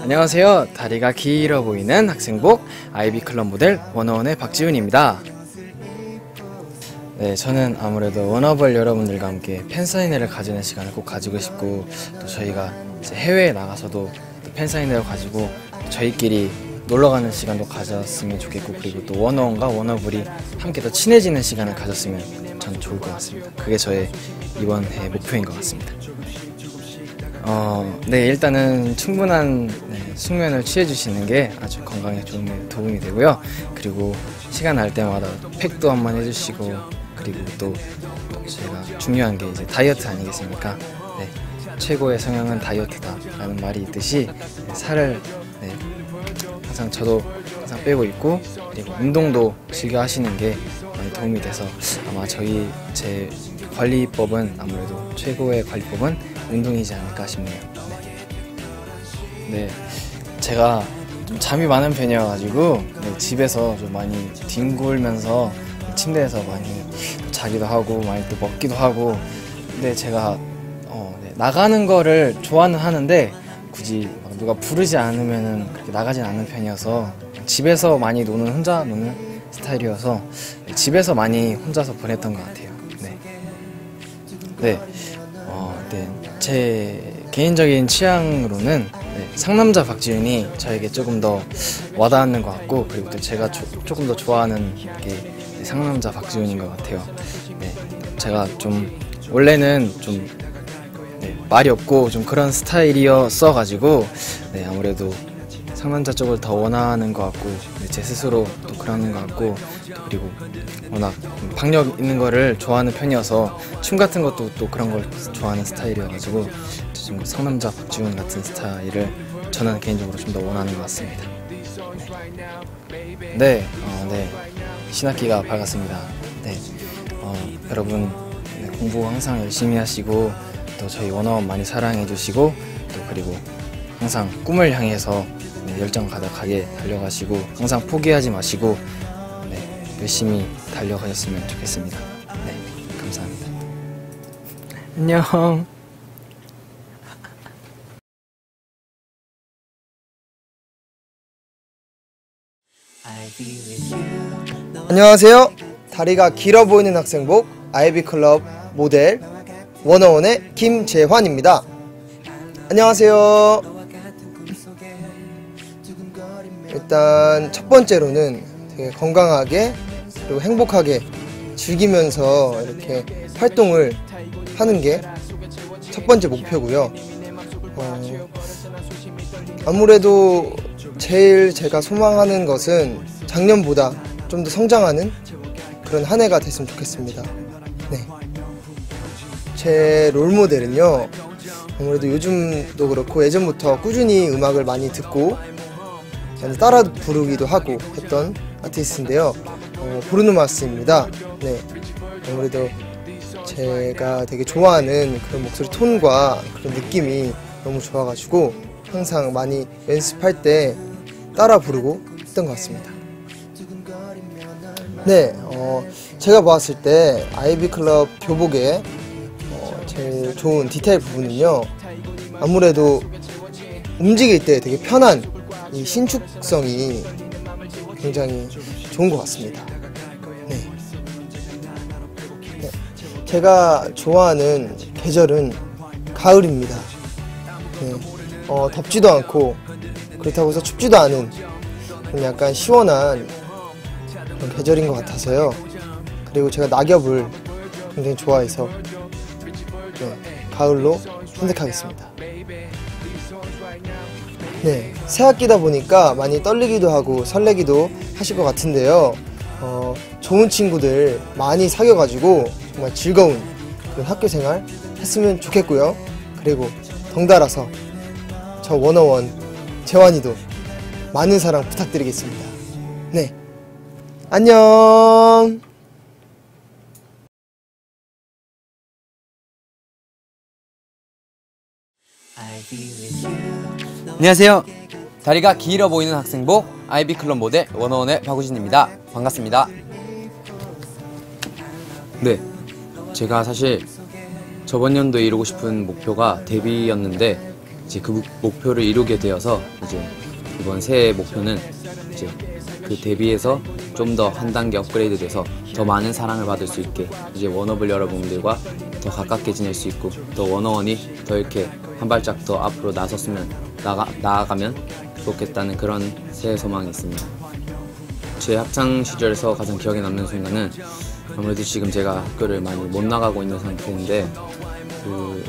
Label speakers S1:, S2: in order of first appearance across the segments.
S1: 안녕하세요. 다리가 길어 보이는 학생복 아이비 클럽 모델 원어원의 박지훈입니다. 네, 저는 아무래도 워너벌 여러분들과 함께 팬사인회를 가지는 시간을 꼭 가지고 싶고 또 저희가 해외에 나가서도 또 팬사인회를 가지고 저희끼리 놀러 가는 시간도 가졌으면 좋겠고 그리고 또 원어원과 워너블이 함께 더 친해지는 시간을 가졌으면 전 좋을 것 같습니다. 그게 저의 이번 해 목표인 것 같습니다. 어, 네, 일단은 충분한 네, 숙면을 취해주시는 게 아주 건강에 좋은 도움이 되고요. 그리고 시간 날 때마다 팩도 한번 해주시고, 그리고 또, 또 제가 중요한 게 이제 다이어트 아니겠습니까? 네, 최고의 성형은 다이어트다라는 말이 있듯이 네, 살을 네, 항상 저도 항상 빼고 있고, 그리고 운동도 즐겨 하시는 게 많이 도움이 돼서 아마 저희 제 관리법은 아무래도 최고의 관리법은 운동이지 않을까 싶네요. 네. 네, 제가 좀 잠이 많은 편이어가지고 네, 집에서 좀 많이 뒹굴면서 침대에서 많이 자기도 하고 많이 또 먹기도 하고 근데 제가 어, 네, 나가는 거를 좋아는 하는데 굳이 막 누가 부르지 않으면은 그렇게 나가진 않는 편이어서 집에서 많이 노는 혼자 노는 스타일이어서 네, 집에서 많이 혼자서 보냈던 것 같아요. 네. 네. 제 개인적인 취향으로는 네, 상남자 박지윤이 저에게 조금 더 와닿는 것 같고 그리고 또 제가 조, 조금 더 좋아하는 게 네, 상남자 박지윤인 것 같아요. 네, 제가 좀 원래는 좀 네, 말이 없고 좀 그런 스타일이었어 가지고 네, 아무래도 상남자 쪽을 더 원하는 것 같고 네, 제 스스로 또 그러는 것 같고 또 그리고 워낙 박력 있는 거를 좋아하는 편이어서 춤 같은 것도 또 그런 걸 좋아하는 스타일이어가지고 좀 상남자 박지훈 같은 스타일을 저는 개인적으로 좀 더 원하는 것 같습니다. 네, 네, 어, 네. 신학기가 밝았습니다. 네, 어, 여러분 네, 공부 항상 열심히 하시고 또 저희 원어원 많이 사랑해 주시고 또 그리고 항상 꿈을 향해서 네, 열정 가득하게 달려가시고 항상 포기하지 마시고 네, 열심히 달려가셨으면 좋겠습니다. 네, 감사합니다. 안녕.
S2: 안녕하세요. 다리가 길어 보이는 학생복 아이비 클럽 모델 원어원의 김재환입니다. 안녕하세요. 일단 첫 번째로는 되게 건강하게 그리고 행복하게 즐기면서 이렇게 활동을 하는 게 첫 번째 목표고요. 어, 아무래도 제일 제가 소망하는 것은 작년보다 좀 더 성장하는 그런 한 해가 됐으면 좋겠습니다. 네. 제 롤모델은요, 아무래도 요즘도 그렇고 예전부터 꾸준히 음악을 많이 듣고 따라 부르기도 하고 했던 아티스트인데요. 어, 브루노 마스입니다. 네. 아무래도 제가 되게 좋아하는 그런 목소리 톤과 그런 느낌이 너무 좋아가지고 항상 많이 연습할 때 따라 부르고 했던 것 같습니다. 네, 어, 제가 보았을 때 아이비 클럽 교복의 어, 제일 좋은 디테일 부분은요. 아무래도 움직일 때 되게 편한 이 신축성이 굉장히 좋은 것 같습니다. 제가 좋아하는 계절은 가을입니다. 네. 어, 덥지도 않고 그렇다고 해서 춥지도 않은 좀 약간 시원한 계절인 것 같아서요. 그리고 제가 낙엽을 굉장히 좋아해서 네, 가을로 선택하겠습니다. 네, 새 학기다 보니까 많이 떨리기도 하고 설레기도 하실 것 같은데요. 어, 좋은 친구들 많이 사귀어가지고 정말 즐거운 그런 학교 생활 했으면 좋겠고요. 그리고 덩달아서 저 원어원 재환이도 많은 사랑 부탁드리겠습니다. 네. 안녕!
S3: 안녕하세요. 다리가 길어 보이는 학생복 아이비 클럽 모델 원어원의 박우진입니다. 반갑습니다. 네, 제가 사실 저번 연도에 이루고 싶은 목표가 데뷔였는데 이제 그 목- 목표를 이루게 되어서 이제 이번 새해 목표는 이제 그 대비해서 좀 더 한 단계 업그레이드 돼서 더 많은 사랑을 받을 수 있게 이제 워너블 여러분들과 더 가깝게 지낼 수 있고 더 워너원이 더 이렇게 한 발짝 더 앞으로 나섰으면 나가, 나아가면 좋겠다는 그런 새해 소망이 있습니다. 제 학창 시절에서 가장 기억에 남는 순간은 아무래도 지금 제가 학교를 많이 못 나가고 있는 상태인데 그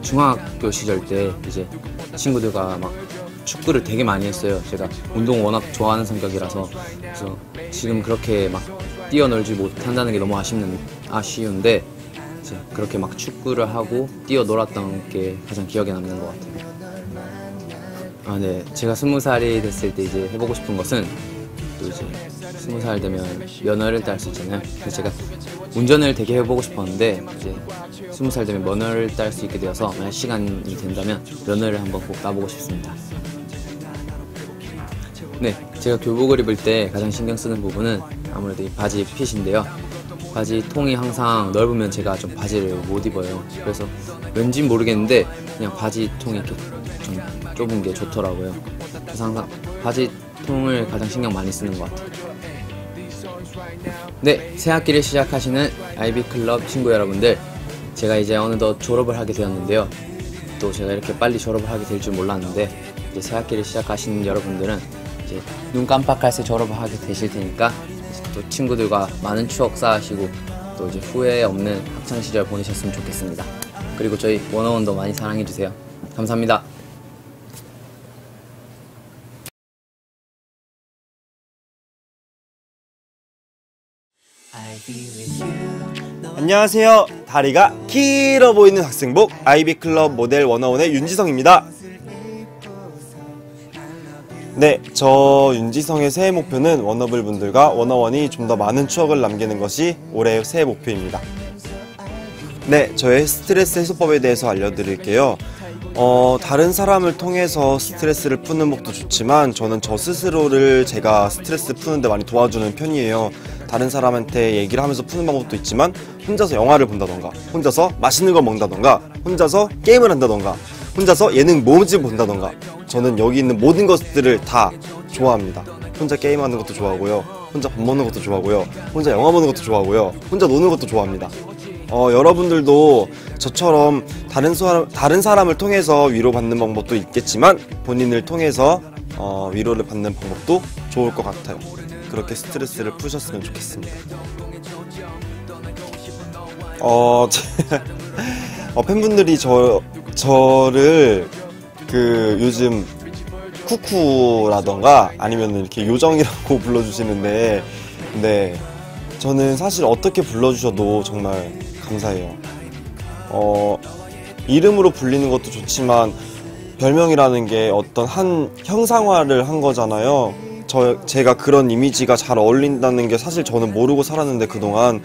S3: 중학교 시절 때 이제 친구들과 막 축구를 되게 많이 했어요. 제가 운동 워낙 좋아하는 성격이라서 그래서 지금 그렇게 막 뛰어놀지 못한다는 게 너무 아쉽는 아쉬운데 이제 그렇게 막 축구를 하고 뛰어놀았던 게 가장 기억에 남는 것 같아요. 아, 네. 제가 스무 살이 됐을 때 이제 해보고 싶은 것은 또 이제 스무 살 되면 면허를 딸 수 있잖아요. 제가 운전을 되게 해보고 싶었는데 이제 스무 살 되면 면허를 딸 수 있게 되어서 만약 시간이 된다면 면허를 한번 꼭 따보고 싶습니다. 네, 제가 교복을 입을 때 가장 신경 쓰는 부분은 아무래도 이 바지 핏인데요. 바지 통이 항상 넓으면 제가 좀 바지를 못 입어요. 그래서 왠지 모르겠는데 그냥 바지 통이 이렇게 좀 좁은 게 좋더라고요. 그래서 항상 바지 통을 가장 신경 많이 쓰는 것 같아요. 네, 새 학기를 시작하시는 아이비 클럽 친구 여러분들, 제가 이제 어느덧 졸업을 하게 되었는데요. 또 제가 이렇게 빨리 졸업을 하게 될 줄 몰랐는데 이제 새 학기를 시작하시는 여러분들은 이제 눈 깜빡할 새 졸업을 하게 되실 테니까 또 친구들과 많은 추억 쌓으시고 또 이제 후회 없는 학창 시절 보내셨으면 좋겠습니다. 그리고 저희 원어원도 많이 사랑해 주세요. 감사합니다.
S4: 안녕하세요. 다리가 길어 보이는 학생복 아이비클럽 모델 원어원의 윤지성입니다. 네, 저 윤지성의 새해 목표는 워너블 분들과 워너원이 좀 더 많은 추억을 남기는 것이 올해의 새해 목표입니다. 네, 저의 스트레스 해소법에 대해서 알려드릴게요. 어, 다른 사람을 통해서 스트레스를 푸는 법도 좋지만 저는 저 스스로를 제가 스트레스 푸는데 많이 도와주는 편이에요. 다른 사람한테 얘기를 하면서 푸는 방법도 있지만 혼자서 영화를 본다던가 혼자서 맛있는 걸 먹는다던가 혼자서 게임을 한다던가 혼자서 예능 모음집 본다던가 저는 여기 있는 모든 것들을 다 좋아합니다. 혼자 게임하는 것도 좋아하고요. 혼자 밥 먹는 것도 좋아하고요. 혼자 영화 보는 것도 좋아하고요. 혼자 노는 것도 좋아합니다. 어, 여러분들도 저처럼 다른 사람, 다른 사람을 통해서 위로받는 방법도 있겠지만 본인을 통해서 어, 위로를 받는 방법도 좋을 것 같아요. 그렇게 스트레스를 푸셨으면 좋겠습니다. 어, 어, 팬분들이 저, 저를 그 요즘 쿠쿠라던가 아니면 이렇게 요정이라고 불러주시는데, 네. 저는 사실 어떻게 불러주셔도 정말 감사해요. 어, 이름으로 불리는 것도 좋지만 별명이라는 게 어떤 한 형상화를 한 거잖아요. 저 제가 그런 이미지가 잘 어울린다는 게 사실 저는 모르고 살았는데 그동안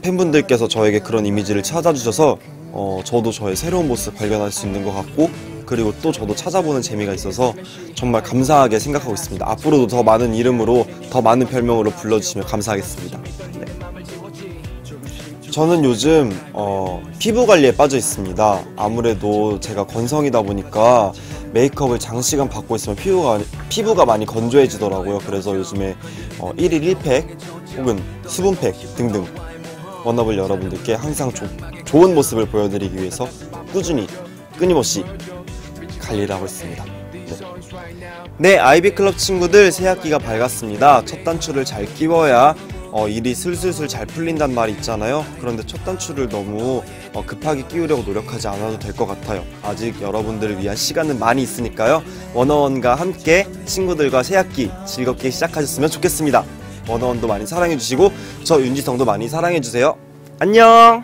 S4: 팬분들께서 저에게 그런 이미지를 찾아주셔서 어, 저도 저의 새로운 모습 발견할 수 있는 것 같고 그리고 또 저도 찾아보는 재미가 있어서 정말 감사하게 생각하고 있습니다. 앞으로도 더 많은 이름으로 더 많은 별명으로 불러주시면 감사하겠습니다. 네. 저는 요즘 어, 피부 관리에 빠져 있습니다. 아무래도 제가 건성이다 보니까 메이크업을 장시간 받고 있으면 피부가 피부가 많이 건조해지더라고요. 그래서 요즘에 어, 1일 1팩 혹은 수분팩 등등 워너블 여러분들께 항상 조- 좋은 모습을 보여드리기 위해서 꾸준히 끊임없이 관리를 하고 있습니다. 네. 네, 아이비클럽 친구들 새 학기가 밝았습니다. 첫 단추를 잘 끼워야 어, 일이 슬슬슬 잘 풀린단 말이 있잖아요. 그런데 첫 단추를 너무 어, 급하게 끼우려고 노력하지 않아도 될 것 같아요. 아직 여러분들을 위한 시간은 많이 있으니까요. 원어원과 함께 친구들과 새 학기 즐겁게 시작하셨으면 좋겠습니다. 원어원도 많이 사랑해주시고 저 윤지성도 많이 사랑해주세요. 안녕!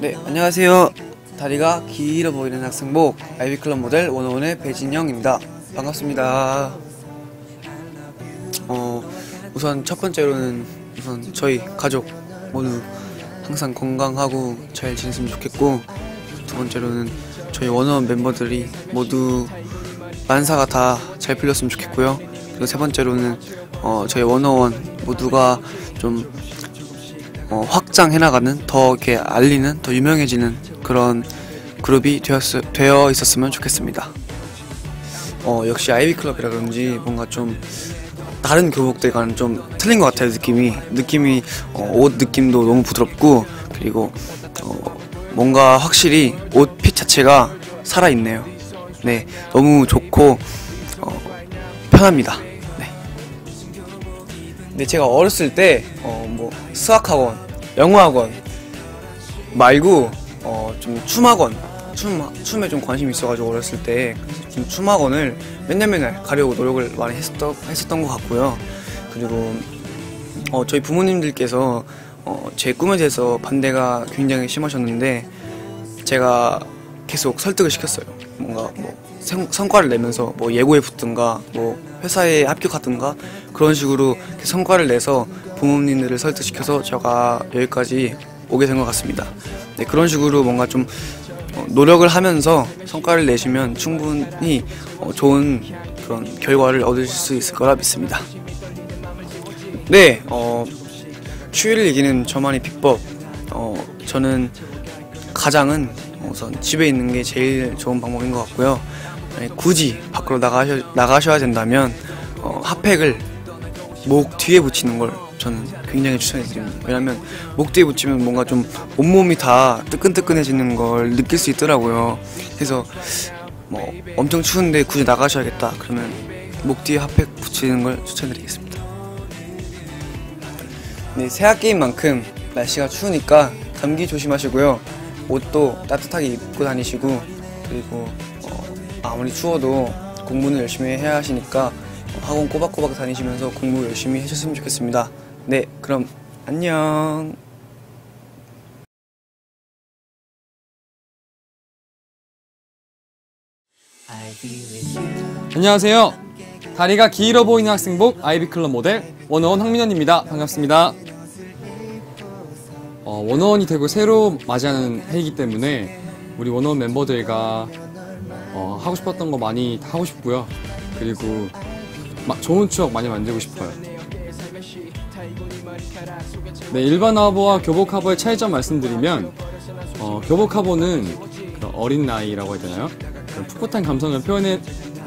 S5: 네, 안녕하세요. 다리가 길어 보이는 학생복 아이비클럽 모델 원어원의 배진영입니다. 반갑습니다. 어, 우선 첫 번째로는 우선 저희 가족 모두 항상 건강하고 잘 지냈으면 좋겠고 두 번째로는 저희 원어원 멤버들이 모두 만사가 다 잘 풀렸으면 좋겠고요. 그리고 세 번째로는 어, 저희 원어원 모두가 좀 어, 확장해 나가는 더 이렇게 알리는 더 유명해지는 그런 그룹이 되었, 되어 있었으면 좋겠습니다. 어, 역시 아이비 클럽이라 그런지 뭔가 좀 다른 교복들과는 좀 틀린 것 같아요 느낌이 느낌이 어, 옷 느낌도 너무 부드럽고 그리고 어, 뭔가 확실히 옷 핏 자체가 살아 있네요. 네 너무 좋고 어, 편합니다. 네. 근데 제가 어렸을 때어뭐 수학학원, 영어학원 말고 어 좀 춤학원, 춤 춤에 좀 관심이 있어가지고 어렸을 때 좀 춤학원을 맨날 맨날 가려고 노력을 많이 했었던 했었던 것 같고요. 그리고 어 저희 부모님들께서 어, 제 꿈에 대해서 반대가 굉장히 심하셨는데 제가 계속 설득을 시켰어요. 뭔가 뭐 성, 성과를 내면서 뭐 예고에 붙든가 뭐 회사에 합격하든가 그런 식으로 성과를 내서 부모님들을 설득시켜서 제가 여기까지 오게 된 것 같습니다. 네, 그런 식으로 뭔가 좀 어, 노력을 하면서 성과를 내시면 충분히 어, 좋은 그런 결과를 얻으실 수 있을 거라 믿습니다. 네, 어, 추위를 이기는 저만의 비법. 어, 저는 가장은 우선 집에 있는 게 제일 좋은 방법인 것 같고요. 굳이 밖으로 나가셔, 나가셔야 된다면 어, 핫팩을 목 뒤에 붙이는 걸 저는 굉장히 추천해 드립니다. 왜냐면 목 뒤에 붙이면 뭔가 좀 온몸이 다 뜨끈뜨끈해지는 걸 느낄 수 있더라고요. 그래서 뭐 엄청 추운데 굳이 나가셔야겠다. 그러면 목 뒤에 핫팩 붙이는 걸 추천드리겠습니다. 네, 새학기인 만큼 날씨가 추우니까 감기 조심하시고요. 옷도 따뜻하게 입고 다니시고 그리고 어, 아무리 추워도 공부는 열심히 해야 하시니까 어, 학원 꼬박꼬박 다니시면서 공부 열심히 해주셨으면 좋겠습니다. 네, 그럼 안녕.
S6: 안녕하세요. 다리가 길어 보이는 학생복 아이비클럽 모델 원어원 황민현입니다. 반갑습니다. 어, 원어원이 되고 새로 맞이하는 해이기 때문에 우리 원어원 멤버들과 어, 하고 싶었던 거 많이 다 하고 싶고요. 그리고 막 좋은 추억 많이 만들고 싶어요. 네, 일반 화보와 교복 화보의 차이점 말씀드리면 어, 교복 화보는 어린 나이라고 해야 되나요? 풋풋한 감성을 표현해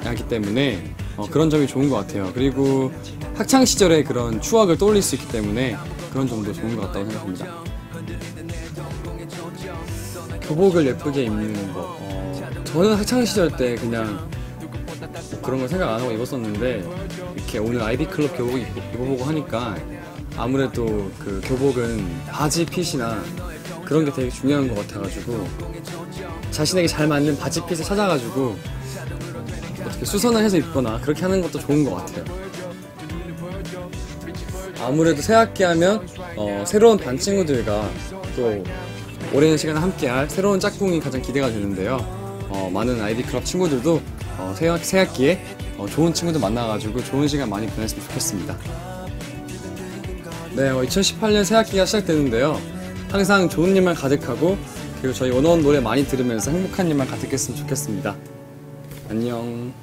S6: 하기 때문에 어, 그런 점이 좋은 것 같아요. 그리고 학창 시절의 그런 추억을 떠올릴 수 있기 때문에 그런 점도 좋은 것 같다고 생각합니다. 교복을 예쁘게 입는 거. 어, 저는 학창 시절 때 그냥 뭐 그런 걸 생각 안 하고 입었었는데 이렇게 오늘 아이비 클럽 교복 입- 입어보고 하니까 아무래도 그 교복은 바지 핏이나 그런 게 되게 중요한 것 같아가지고 자신에게 잘 맞는 바지 핏을 찾아가지고 어떻게 수선을 해서 입거나 그렇게 하는 것도 좋은 것 같아요. 아무래도 새학기 하면 어, 새로운 반 친구들과 또 오랜 시간 함께할 새로운 짝꿍이 가장 기대가 되는데요. 어, 많은 아이비 클럽 친구들도 어, 새학, 새학기에 어, 좋은 친구들 만나가지고 좋은 시간 많이 보냈으면 좋겠습니다. 네, 2018년 새 학기가 시작되는데요. 항상 좋은 일만 가득하고 그리고 저희 원어원 노래 많이 들으면서 행복한 일만 가득했으면 좋겠습니다. 안녕.